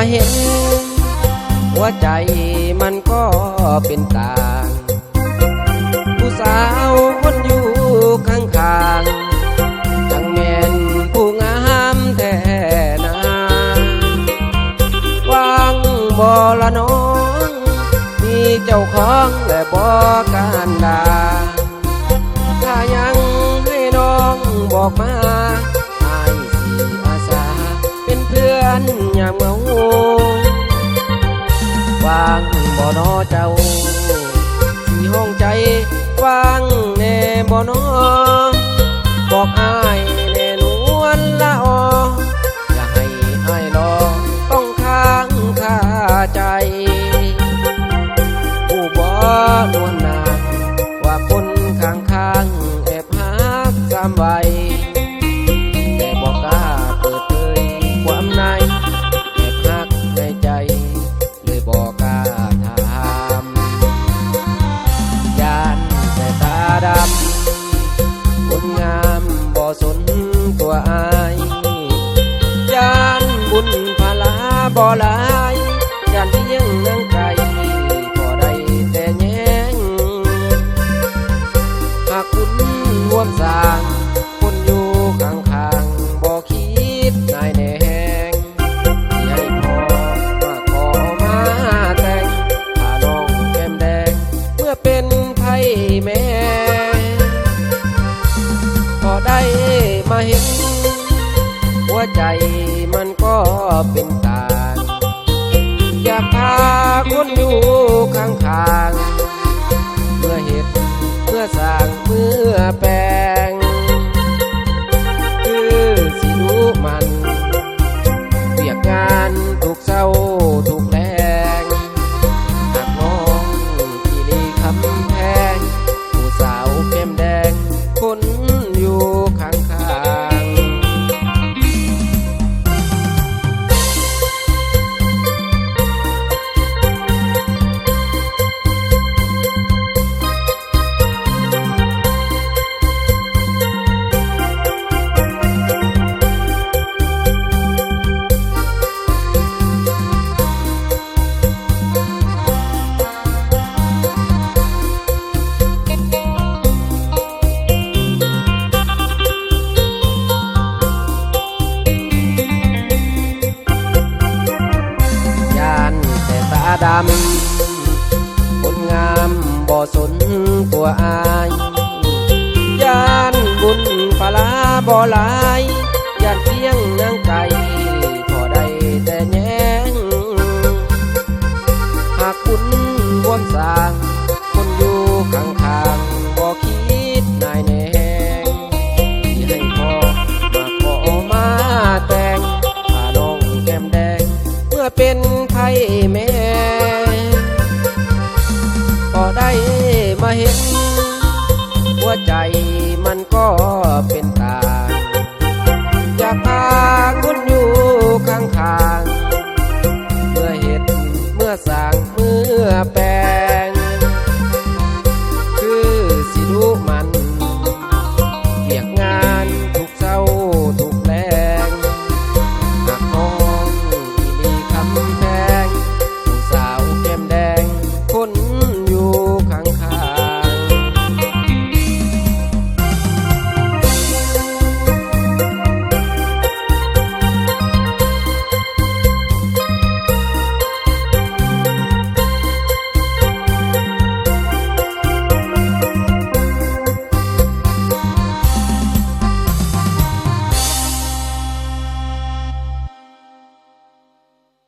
มาเห็น หัวใจมันก็เป็นต่าง ผู้สาวคนอยู่ข้างข้างๆจังแมนผู้งามแท้นาวางบ่ละน้อง มีเจ้าของและบ่กา เพื่อนยามเหงาวางบ่อนอเจ้าที่ห้องใจวางแน่บ่อนอบอกอายแน่นวลละอออย่าให้อายรอต้องค้างคาใจผู้บ่นวล ดำคนงามบ่สนตัวอายยานบุญพลาบ่ลา วใจมันก็เป็นตาอยากพาคนอยู่ข้างข้างๆเมื่อเห็ดเมื่อสร้างเมื่อแปล ดำคนงามบ่สนตัวอายยานบุญพลาบ่หลาย ได้มาเห็น หัวใจมันก็เป็น